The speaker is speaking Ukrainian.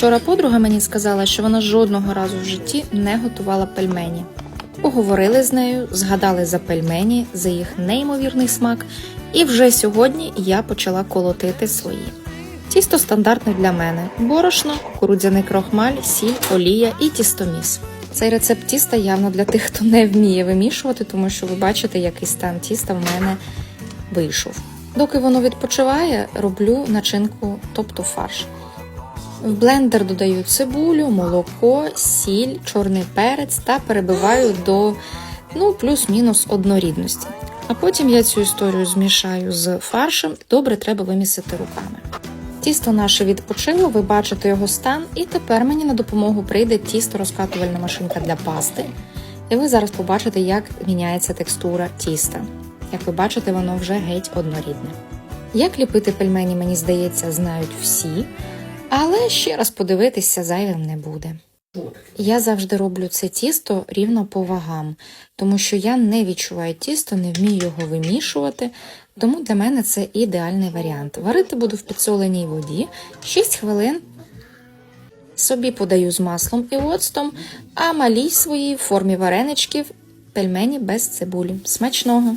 Вчора подруга мені сказала, що вона жодного разу в житті не готувала пельмені. Поговорили з нею, згадали за пельмені, за їх неймовірний смак, і вже сьогодні я почала колотити свої. Тісто стандартне для мене: борошно, кукурудзяний крохмаль, сіль, олія і тістоміс. Цей рецепт тіста явно для тих, хто не вміє вимішувати, тому що ви бачите, який стан тіста в мене вийшов. Доки воно відпочиває, роблю начинку, тобто фарш. В блендер додаю цибулю, молоко, сіль, чорний перець та перебиваю до ну, плюс-мінус однорідності. А потім я цю історію змішаю з фаршем, добре треба вимісити руками. Тісто наше відпочило, ви бачите його стан, і тепер мені на допомогу прийде тісто розкатувальна машинка для пасти. І ви зараз побачите, як міняється текстура тіста. Як ви бачите, воно вже геть однорідне. Як ліпити пельмені, мені здається, знають всі, але ще раз подивитися зайвим не буде. Я завжди роблю це тісто рівно по вагам, тому що я не відчуваю тісто, не вмію його вимішувати, тому для мене це ідеальний варіант. Варити буду в підсоленій воді 6 хвилин. Собі подаю з маслом і оцтом, а малій своїй в формі вареничків пельмені без цибулі. Смачного!